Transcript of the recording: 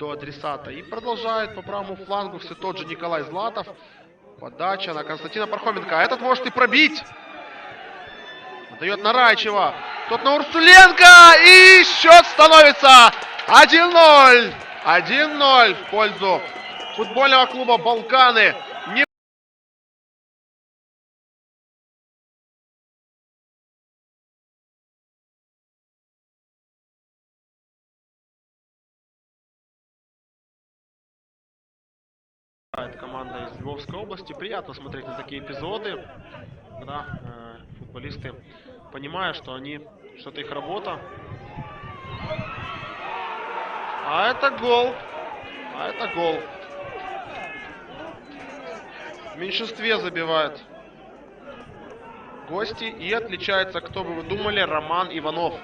до адресата. И продолжает по правому флангу все тот же Николай Златов. Подача на Константина Пархоменко. А этот может и пробить. Дает на Райчева. Тот на Урсуленко. И счет становится 1-0. 1-0 в пользу футбольного клуба «Балканы». Это команда из Львовской области. Приятно смотреть на такие эпизоды, когда э, футболисты понимают, что они, что это их работа. А это гол. А это гол. В меньшинстве забивают гости. И отличается, кто бы вы думали, Роман Иванов.